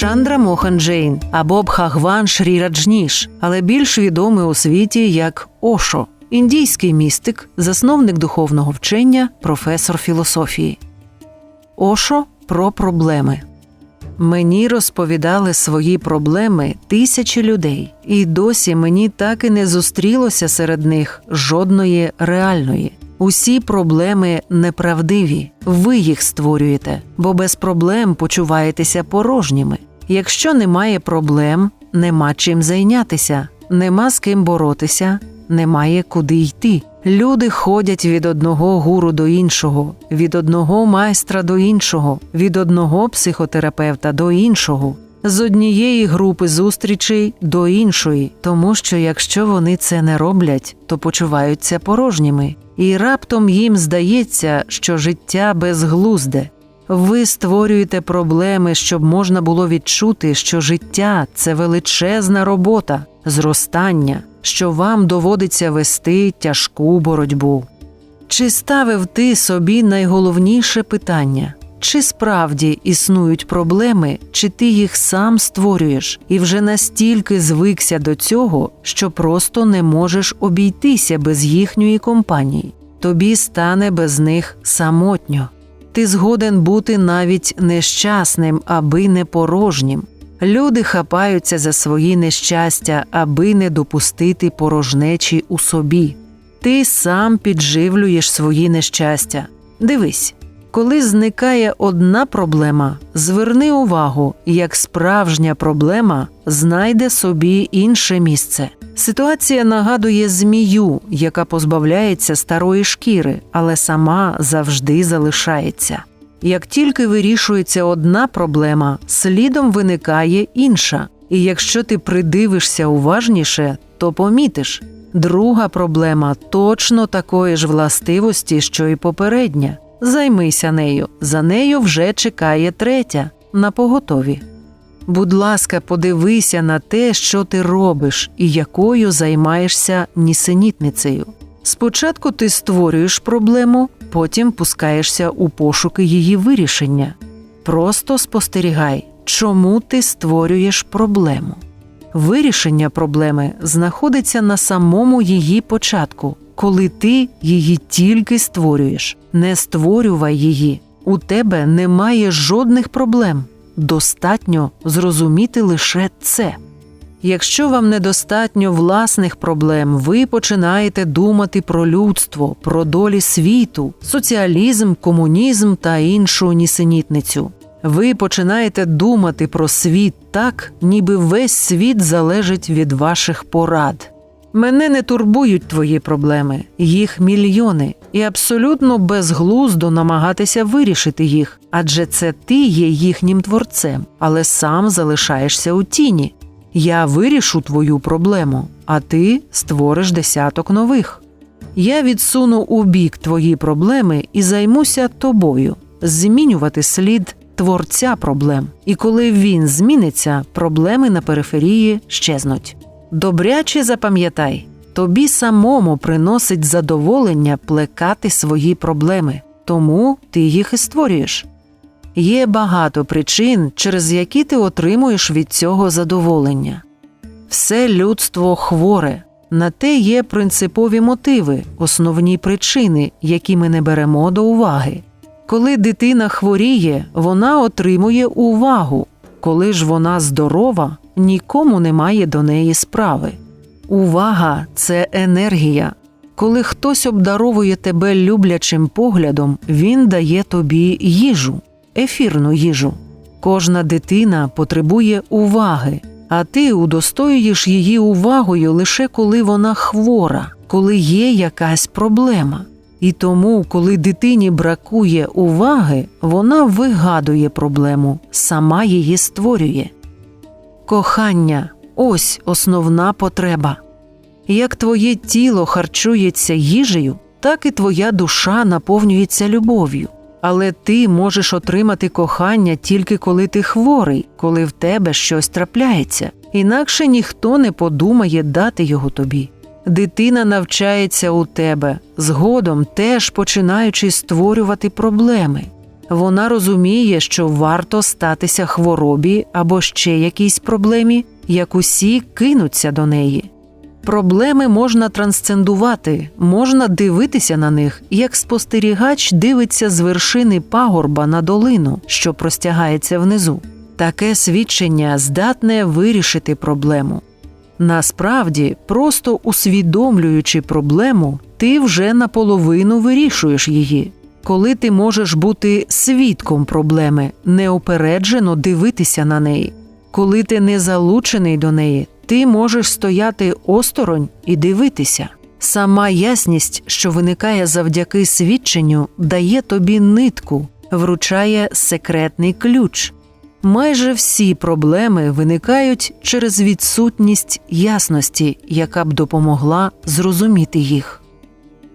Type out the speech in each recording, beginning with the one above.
Чандра Мохан Джейн або Бхагван Шрі Раджніш, але більш відомий у світі як Ошо, індійський містик, засновник духовного вчення, професор філософії. Ошо про проблеми. Мені розповідали свої проблеми тисячі людей, і досі мені так і не зустрілося серед них жодної реальної. Усі проблеми неправдиві, ви їх створюєте, бо без проблем почуваєтеся порожніми. Якщо немає проблем, нема чим зайнятися, нема з ким боротися, немає куди йти. Люди ходять від одного гуру до іншого, від одного майстра до іншого, від одного психотерапевта до іншого, з однієї групи зустрічей до іншої, тому що якщо вони це не роблять, то почуваються порожніми, і раптом їм здається, що життя безглузде. Ви створюєте проблеми, щоб можна було відчути, що життя це величезна робота, зростання, що вам доводиться вести тяжку боротьбу. Чи ставив ти собі найголовніше питання? Чи справді існують проблеми, чи ти їх сам створюєш і вже настільки звикся до цього, що просто не можеш обійтися без їхньої компанії? Тобі стане без них самотньо. Ти згоден бути навіть нещасним, аби не порожнім. Люди хапаються за свої нещастя, аби не допустити порожнечі у собі. Ти сам підживлюєш свої нещастя. Дивись, коли зникає одна проблема, зверни увагу, як справжня проблема знайде собі інше місце. Ситуація нагадує змію, яка позбавляється старої шкіри, але сама завжди залишається. Як тільки вирішується одна проблема, слідом виникає інша, і якщо ти придивишся уважніше, то помітиш друга проблема точно такої ж властивості, що й попередня. Займися нею, за нею вже чекає третя на поготові. Будь ласка, подивися на те, що ти робиш і якою займаєшся нісенітницею. Спочатку ти створюєш проблему, потім пускаєшся у пошуки її вирішення. Просто спостерігай, чому ти створюєш проблему. Вирішення проблеми знаходиться на самому її початку, коли ти її тільки створюєш. Не створювай її. У тебе немає жодних проблем. Достатньо зрозуміти лише це. Якщо вам недостатньо власних проблем, ви починаєте думати про людство, про долі світу, соціалізм, комунізм та іншу нісенітницю. Ви починаєте думати про світ так, ніби весь світ залежить від ваших порад. Мене не турбують твої проблеми, їх мільйони, і абсолютно безглуздо намагатися вирішити їх, адже це ти є їхнім творцем, але сам залишаєшся у тіні. Я вирішу твою проблему, а ти створиш десяток нових. Я відсуну у бік твої проблеми і займуся тобою, змінювати слід творця проблем. І коли він зміниться, проблеми на периферії щезнуть. Добряче запам'ятай, тобі самому приносить задоволення плекати свої проблеми, тому ти їх і створюєш. Є багато причин, через які ти отримуєш від цього задоволення. Все людство хворе, на те є принципові мотиви, основні причини, які ми не беремо до уваги. Коли дитина хворіє, вона отримує увагу, коли ж вона здорова, нікому немає до неї справи. Увага це енергія. Коли хтось обдаровує тебе люблячим поглядом, він дає тобі їжу, ефірну їжу. Кожна дитина потребує уваги, а ти удостоюєш її увагою лише коли вона хвора, коли є якась проблема. І тому, коли дитині бракує уваги, вона вигадує проблему, сама її створює. Кохання ось основна потреба. Як твоє тіло харчується їжею, так і твоя душа наповнюється любов'ю. Але ти можеш отримати кохання тільки коли ти хворий, коли в тебе щось трапляється, інакше ніхто не подумає дати його тобі. Дитина навчається у тебе, згодом теж починаючи створювати проблеми. Вона розуміє, що варто статися хворобі або ще якійсь проблемі, як усі кинуться до неї. Проблеми можна трансцендувати, можна дивитися на них, як спостерігач дивиться з вершини пагорба на долину, що простягається внизу. Таке свідчення здатне вирішити проблему. Насправді, просто усвідомлюючи проблему, ти вже наполовину вирішуєш її. Коли ти можеш бути свідком проблеми, неопереджено дивитися на неї. Коли ти не залучений до неї, ти можеш стояти осторонь і дивитися. Сама ясність, що виникає завдяки свідченню, дає тобі нитку, вручає секретний ключ. Майже всі проблеми виникають через відсутність ясності, яка б допомогла зрозуміти їх.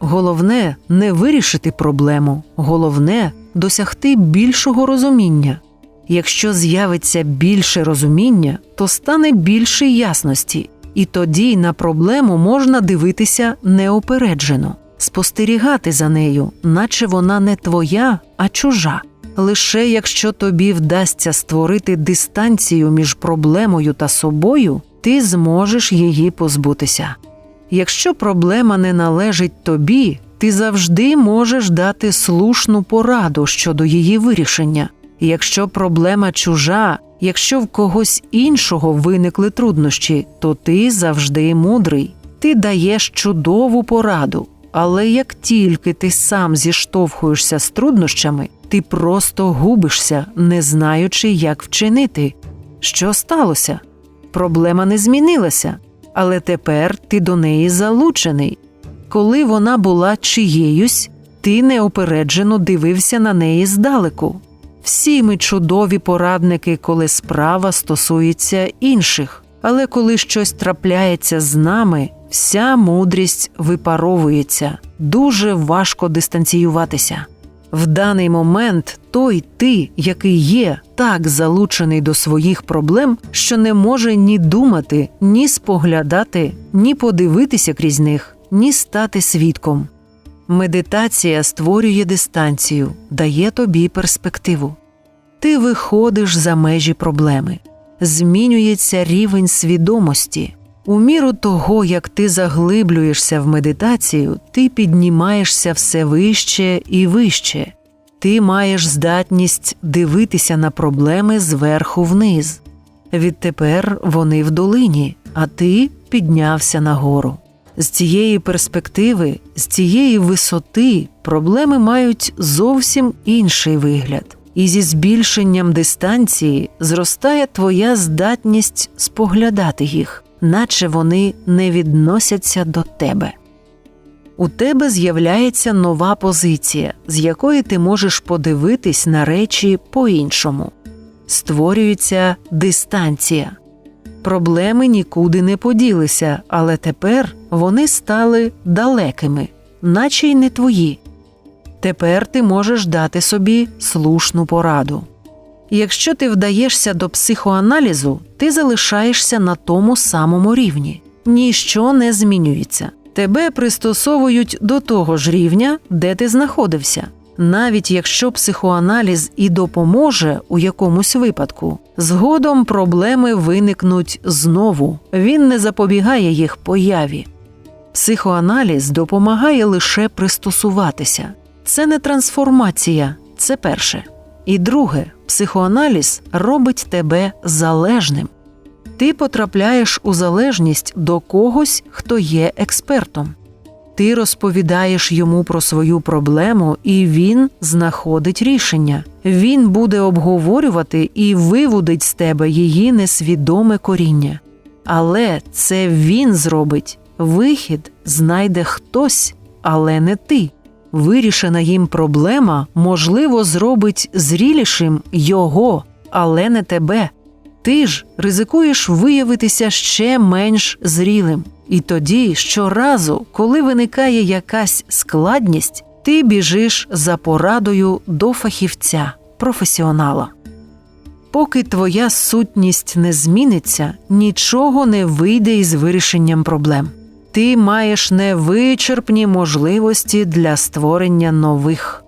Головне не вирішити проблему, головне досягти більшого розуміння. Якщо з'явиться більше розуміння, то стане більше ясності, і тоді на проблему можна дивитися неопереджено, спостерігати за нею, наче вона не твоя, а чужа. Лише якщо тобі вдасться створити дистанцію між проблемою та собою, ти зможеш її позбутися. Якщо проблема не належить тобі, ти завжди можеш дати слушну пораду щодо її вирішення. Якщо проблема чужа, якщо в когось іншого виникли труднощі, то ти завжди мудрий, ти даєш чудову пораду. Але як тільки ти сам зіштовхуєшся з труднощами, ти просто губишся, не знаючи, як вчинити. Що сталося? Проблема не змінилася, але тепер ти до неї залучений. Коли вона була чиєюсь, ти неопереджено дивився на неї здалеку. Всі ми чудові порадники, коли справа стосується інших, але коли щось трапляється з нами, вся мудрість випаровується, дуже важко дистанціюватися. В даний момент той ти, який є, так залучений до своїх проблем, що не може ні думати, ні споглядати, ні подивитися крізь них, ні стати свідком. Медитація створює дистанцію, дає тобі перспективу. Ти виходиш за межі проблеми, змінюється рівень свідомості. У міру того, як ти заглиблюєшся в медитацію, ти піднімаєшся все вище і вище. Ти маєш здатність дивитися на проблеми зверху вниз. Відтепер вони в долині, а ти піднявся нагору. З цієї перспективи, з цієї висоти проблеми мають зовсім інший вигляд, і зі збільшенням дистанції зростає твоя здатність споглядати їх, наче вони не відносяться до тебе. У тебе з'являється нова позиція, з якої ти можеш подивитись на речі по-іншому. Створюється дистанція. Проблеми нікуди не поділися, але тепер вони стали далекими, наче й не твої. Тепер ти можеш дати собі слушну пораду. Якщо ти вдаєшся до психоаналізу, ти залишаєшся на тому самому рівні, ніщо не змінюється. Тебе пристосовують до того ж рівня, де ти знаходився. Навіть якщо психоаналіз і допоможе у якомусь випадку, згодом проблеми виникнуть знову, він не запобігає їх появі. Психоаналіз допомагає лише пристосуватися. Це не трансформація, це перше. І друге, психоаналіз робить тебе залежним. Ти потрапляєш у залежність до когось, хто є експертом. Ти розповідаєш йому про свою проблему, і він знаходить рішення. Він буде обговорювати і виводить з тебе її несвідоме коріння. Але це він зробить. Вихід знайде хтось, але не ти. Вирішена їм проблема, можливо, зробить зрілішим його, але не тебе. Ти ж ризикуєш виявитися ще менш зрілим. І тоді, щоразу, коли виникає якась складність, ти біжиш за порадою до фахівця, професіонала. Поки твоя сутність не зміниться, нічого не вийде із вирішенням проблем. Ти маєш невичерпні можливості для створення нових.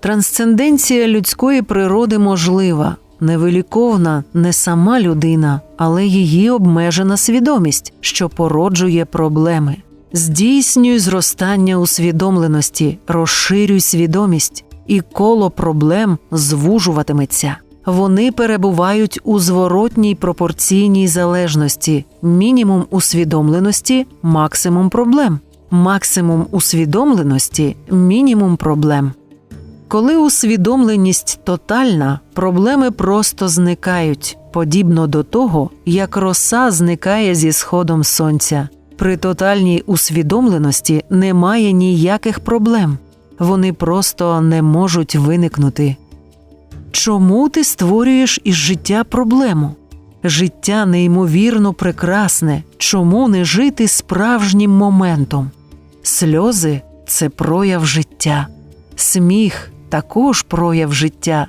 Трансценденція людської природи можлива, невиліковна не сама людина, але її обмежена свідомість, що породжує проблеми. Здійснюй зростання усвідомленості, розширюй свідомість, і коло проблем звужуватиметься. Вони перебувають у зворотній пропорційній залежності, мінімум усвідомленості, максимум проблем, максимум усвідомленості, мінімум проблем. Коли усвідомленість тотальна, проблеми просто зникають, подібно до того, як роса зникає зі сходом сонця. При тотальній усвідомленості немає ніяких проблем, вони просто не можуть виникнути. Чому ти створюєш із життя проблему? Життя неймовірно прекрасне, чому не жити справжнім моментом? Сльози це прояв життя, сміх також прояв життя.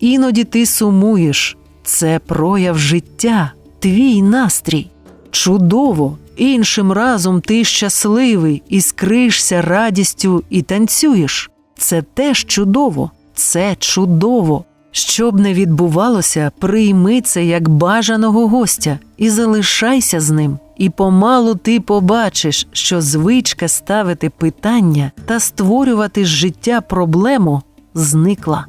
Іноді ти сумуєш, це прояв життя, твій настрій. Чудово! Іншим разом ти щасливий, іскришся радістю і танцюєш. Це теж чудово, це чудово. Що б не відбувалося, прийми це як бажаного гостя і залишайся з ним. І помалу ти побачиш, що звичка ставити питання та створювати з життя проблему зникла.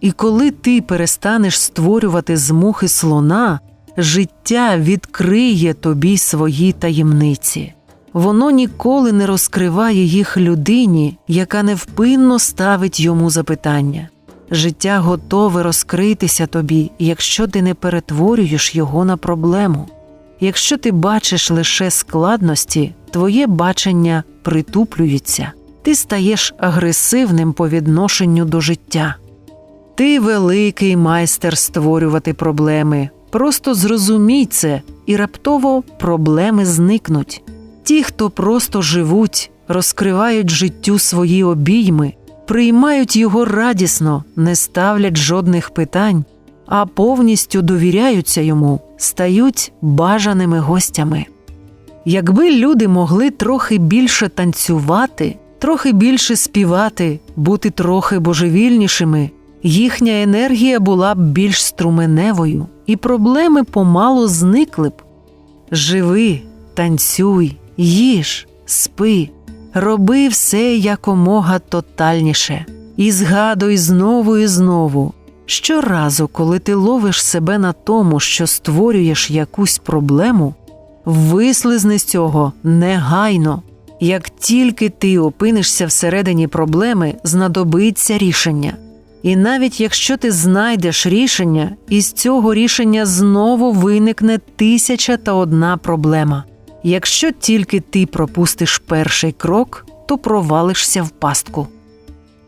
І коли ти перестанеш створювати з мухи слона, життя відкриє тобі свої таємниці. Воно ніколи не розкриває їх людині, яка невпинно ставить йому запитання. Життя готове розкритися тобі, якщо ти не перетворюєш його на проблему. Якщо ти бачиш лише складності, твоє бачення притуплюється, ти стаєш агресивним по відношенню до життя. Ти великий майстер створювати проблеми. Просто зрозумій це, і раптово проблеми зникнуть. Ті, хто просто живуть, розкривають життю свої обійми, приймають його радісно, не ставлять жодних питань, а повністю довіряються йому, стають бажаними гостями. Якби люди могли трохи більше танцювати, трохи більше співати, бути трохи божевільнішими, їхня енергія була б більш струменевою, і проблеми помалу зникли б. Живи, танцюй, їж, спи, роби все якомога тотальніше, і згадуй знову і знову. Щоразу, коли ти ловиш себе на тому, що створюєш якусь проблему, вислизни з цього негайно. Як тільки ти опинишся всередині проблеми, знадобиться рішення. І навіть якщо ти знайдеш рішення, із цього рішення знову виникне тисяча та одна проблема. Якщо тільки ти пропустиш перший крок, то провалишся в пастку.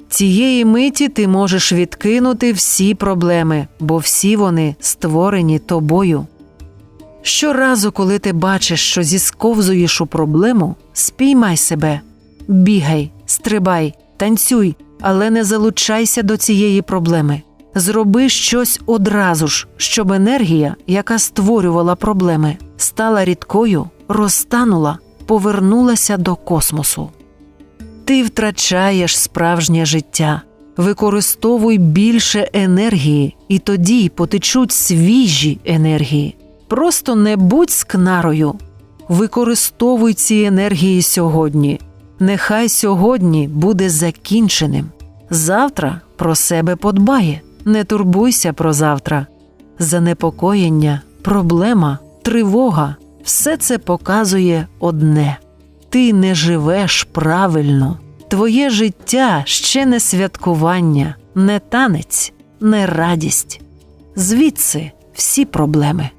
Цієї миті ти можеш відкинути всі проблеми, бо всі вони створені тобою. Щоразу, коли ти бачиш, що зісковзуєш у проблему, спіймай себе, бігай, стрибай, танцюй, але не залучайся до цієї проблеми. Зроби щось одразу ж, щоб енергія, яка створювала проблеми, стала рідкою, розтанула, повернулася до космосу. Ти втрачаєш справжнє життя, використовуй більше енергії, і тоді потечуть свіжі енергії. Просто не будь скнарою. Використовуй ці енергії сьогодні. Нехай сьогодні буде закінченим. Завтра про себе подбає, не турбуйся про завтра. Занепокоєння, проблема, тривога все це показує одне ти не живеш правильно. Твоє життя ще не святкування, не танець, не радість. Звідси всі проблеми.